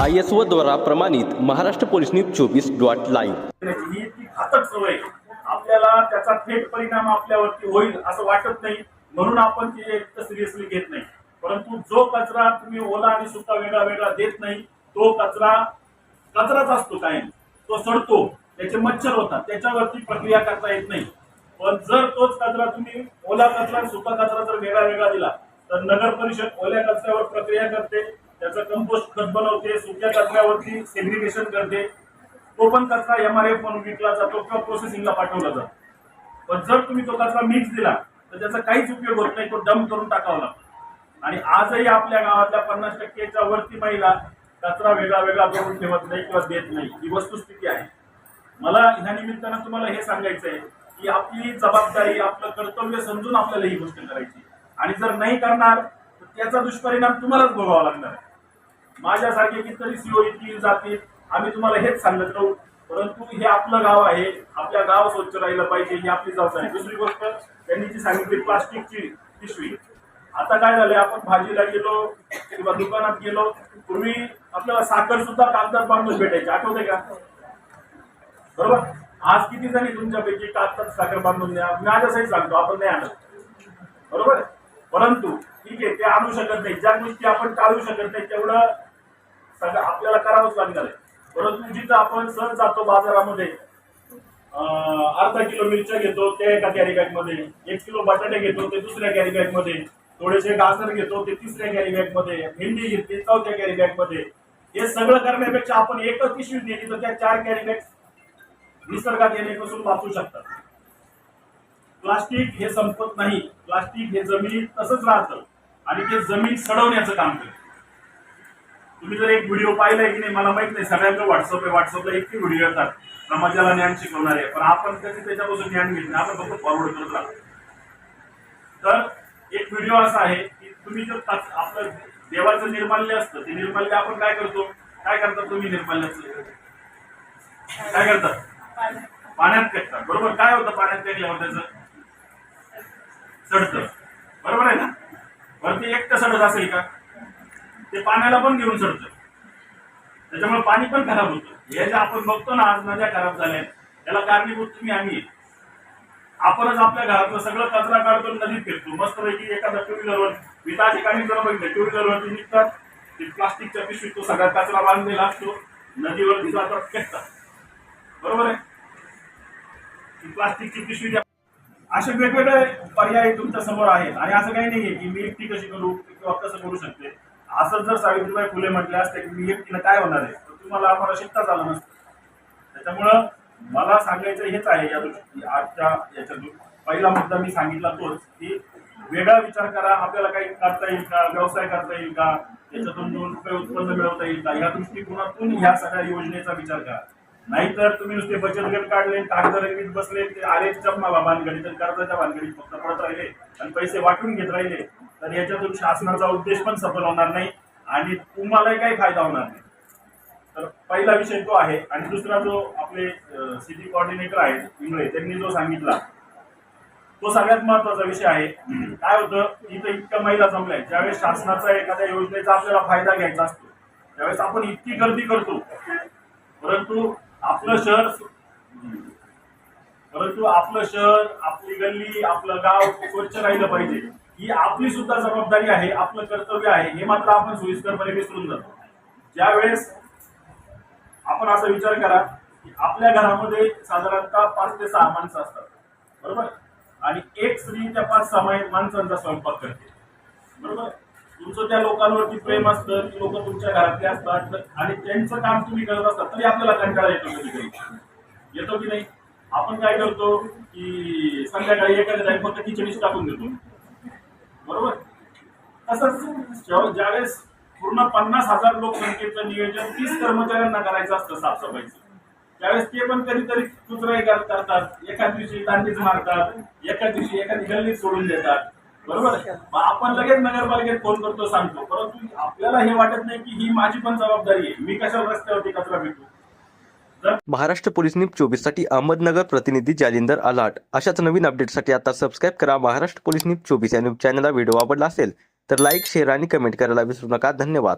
I S O द्वारा प्रमाणित Maharashtra police news चोवीस डॉट लाईव्ह. ही ती घातक सवय आपल्याला त्याचा थेट परिणाम आपल्यावरती होईल असं वाटत नाही. म्हणून आपण ते सिरियसली घेत नाही. परंतु जो कचरा तुम्ही ओला आणि सुका वेगळा वेगळा देत नाही तो कचरा कचराच असतो कायम. तो सडतो त्याचे मच्छर होतात त्याच्यावरती प्रक्रिया करता येत नाही. पण जर तोच कचरा तुम्ही ओला कचरा आणि सुका कचरा जर वेगळा वेगळा दिला तर नगर परिषद ओल्या कचऱ्यावर प्रक्रिया करते त्याचं कंपोस्ट खत बनवते सुक्या कचऱ्यावरती सेग्रिगेशन करते. तो पण कचरा एम आर एफ म्हणून विकला जातो किंवा प्रोसेसिंगला पाठवला जातो. पण जर तुम्ही तो कचरा मिक्स दिला तर त्याचा काहीच उपयोग होत नाही तो डंप करून टाकावा लागतो. आणि आजही आपल्या गावातल्या पन्नास टक्केच्या वरती महिला कचरा वेगळा वेगळा करून ठेवत नाही किंवा देत नाही. ही वस्तुस्थिती आहे. मला ह्या निमित्तानं तुम्हाला हे सांगायचं आहे की आपली जबाबदारी आपलं कर्तव्य समजून आपल्याला ही गोष्ट करायची आणि जर नाही करणार तर त्याचा दुष्परिणाम तुम्हालाच भोगावा लागणार आहे. माझ्यासारखे कितीतरी सीओ येतील जातील. आम्ही तुम्हाला हेच सांगत राहू. परंतु हे आपलं गाव आहे. आपल्या गाव स्वच्छ राहिलं पाहिजे ही आपली जबाबदारी दुसरी गोष्ट त्यांनी जी सांगितली प्लास्टिकची पिशवी. आता काय झालंय? आपण भाजीला गेलो किंवा दुकानात गेलो. पूर्वी आपल्याला साखर सुद्धा कागदात बांधून भेटायची. आठवते का? बरोबर? आज किती जणी तुमच्यापैकी कागदात साखर बांधून द्या? मी आजही सांगतो आपण नाही आणत. बरोबर? परंतु ठीक आहे ते आणू शकत नाही. ज्या गोष्टी आपण टाळू शकत नाही तेवढं सगळं आपल्याला करावंच लागणार आहे. परंतु जिथं आपण सहज जातो बाजारामध्ये अर्धा किलो मिरच्या घेतो ते एका कॅरी बॅगमध्ये. एक किलो बटाटे घेतो ते दुसऱ्या कॅरी बॅगमध्ये. थोडेसे गाजर घेतो ते तिसऱ्या कॅरी बॅगमध्ये. भेंडी घेते चौथ्या कॅरी बॅगमध्ये. हे सगळं करण्यापेक्षा आपण एकच पिशवी नेली तर त्या चार कॅरी बॅग निसर्गात येण्यापासून वाचू शकतात. प्लास्टिक हे संपत नाही. प्लास्टिक हे जमिनीत तसंच राहतं. आणि ते जमीन सडवण्याचं काम करतं. तुम्ही जर एक व्हिडिओ पाहिला की नाही मला माहीत नाही. सगळ्यांकडे व्हॉट्सअप आहे. व्हॉट्सअपला इतके व्हिडिओ येतात. समाजाला ज्ञान शिकवणार आहे. पण आपण कधी त्याच्यापासून ज्ञान घेत नाही. आपण फक्त फॉरवर्ड करत राहतो. तर एक व्हिडिओ असा आहे की तुम्ही जर आपलं देवाचं निर्माल्य असतं. ते निर्माल्य आपण काय करतो? काय करतात तुम्ही निर्माल्याचं? काय करतात पाण्यात फेकतात बरोबर? काय होतं पाण्यात फेकल्यावर त्याचं? सडतं बरोबर आहे ना? वरती एकटं सडत असेल का? ते पाण्याला पण घेऊन सडतं त्याच्यामुळे पाणी पण खराब होतं. हे जे आपण बघतो ना आज नद्या खराब झाल्या त्याला कारणीभूत तुम्ही आम्ही आपणच आपल्या घरातलं सगळं कचरा काढतो नदीत फिरतो मस्त पैकी एखादा टू व्हीलरवर मी त्या ठिकाणी जर बघितलं टू व्हीलरवरती निघतात ते प्लास्टिकच्या पिशवीत तो सगळा कचरा बांधलेला असतो. नदीवरती जातात फेकतात. बरोबर आहे? ती प्लास्टिकची पिशवी द्या. असे वेगवेगळे पर्याय तुमच्यासमोर आहेत. आणि असं काही नाहीये की मी एकटी कशी करू किंवा कसं करू शकते? असं जर सावित्रीबाई फुले म्हटल्या असते की मी एकटीनं काय होणार आहे? तर तुम्हाला आम्हाला शिकता आलं नसतं. त्याच्यामुळं मला सांगायचं हेच आहे या दृष्टी आजच्या याच्यातून पहिला मुद्दा मी सांगितला तोच की वेगळा विचार करा आपल्याला काही करता येईल का? व्यवसाय करता येईल का? याच्यातून दोन रुपये उत्पन्न मिळवता येईल का? या दृष्टिकोनातून ह्या सगळ्या योजनेचा विचार करा. नाहीतर तुम्ही नुसते बचत गट काढले कागद रंगीत बसले ते आरेच्या बाबांकडे तर कर्जाच्या भानगडीत फक्त पडत राहिले आणि पैसे वाटून घेत राहिले. तर याच्यातून शासनाचा उद्देश पण सफल होणार नाही आणि तुम्हालाही काही फायदा होणार नाही. तर पहिला विषय तो आहे आणि दुसरा जो आपले सिटी कोऑर्डिनेटर आहेत इंगळे त्यांनी जो सांगितला तो सगळ्यात महत्त्वाचा विषय आहे. काय होतं इथं इतक्या महिला जमल्या ज्यावेळेस शासनाचा एखाद्या योजनेचा आपल्याला फायदा घ्यायचा असतो त्यावेळेस आपण इतकी गर्दी करतो. परंतु आपलं शहर परंतु आपलं शहर आपली गल्ली आपलं गाव स्वच्छ राहिलं पाहिजे. ही आपली सुद्धा जबाबदारी आहे आपलं कर्तव्य आहे हे मात्र आपण सोयीस्करपणे विसरून जातो. ज्यावेळेस आपण असा विचार करा की आपल्या घरामध्ये साधारणतः पाच ते सहा माणसं असतात बरोबर? आणि एक स्त्री त्या पाच सहा माणसांचा स्वयंपाक करते बरोबर? तुमचं त्या लोकांवरती प्रेम असतं ती लोक तुमच्या घरातले असतात आणि त्यांचं काम तुम्ही करत असतात तरी आपल्याला कंटाळा येतो कधी कधी येतो की नाही? आपण काय करतो की संध्याकाळी एखाद्या टाइम फक्त खिचडीच टाकून देतो. बरोबर? तसंच ज्यावेळेस पूर्ण पन्नास हजार लोकसंख्येचं नियोजन तीस कर्मचाऱ्यांना करायचं असतं साफसफाईचं त्यावेळेस ते पण कधीतरी कुचराई करतात एका दिवशी दांडीच मारतात एका दिवशी एखादी गल्लीत सोडून देतात. बरोबर? मग आपण लगेच नगरपालिकेत फोन करतो सांगतो. परंतु आपल्याला हे वाटत नाही की ही माझी पण जबाबदारी आहे. मी कशाला रस्त्यावरती कचरा भेटू महाराष्ट्र पोलीस न्यूज चोवीससाठी अहमदनगर प्रतिनिधी जालिंदर आलाट अशाच नवीन अपडेटसाठी आता सबस्क्राईब करा महाराष्ट्र पोलीस न्यूज चोवीस या न्यूज चॅनलला व्हिडिओ आवडला असेल तर लाईक शेअर आणि कमेंट करायला विसरू नका. धन्यवाद.